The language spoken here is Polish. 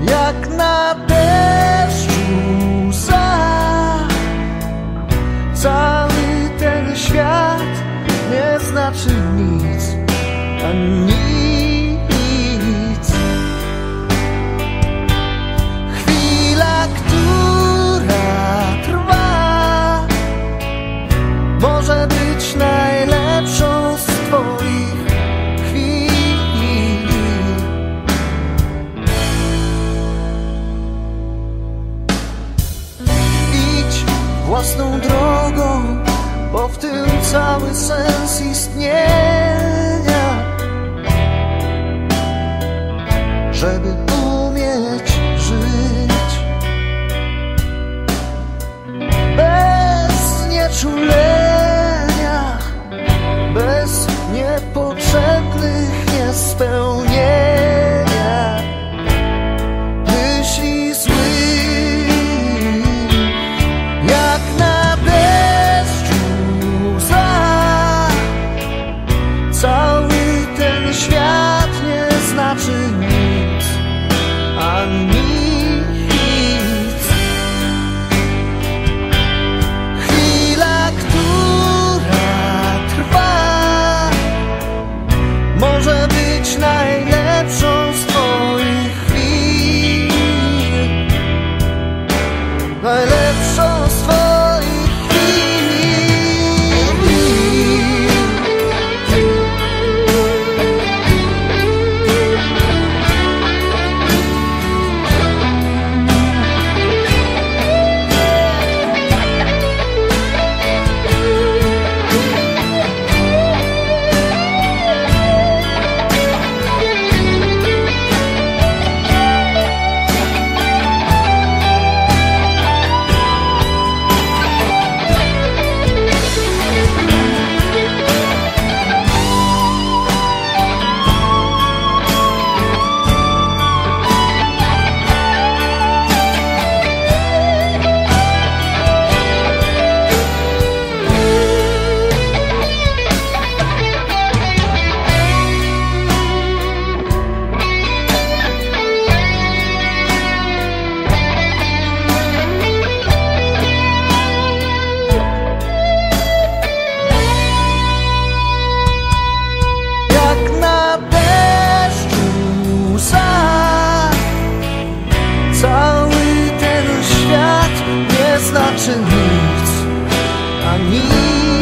jak na deszczu łza. Cały ten świat nie znaczy nic, a nic. Własną drogą, bo w tym cały sens istnienia. Żeby umieć żyć bez znieczulenia. my. znaczy nic, a nic.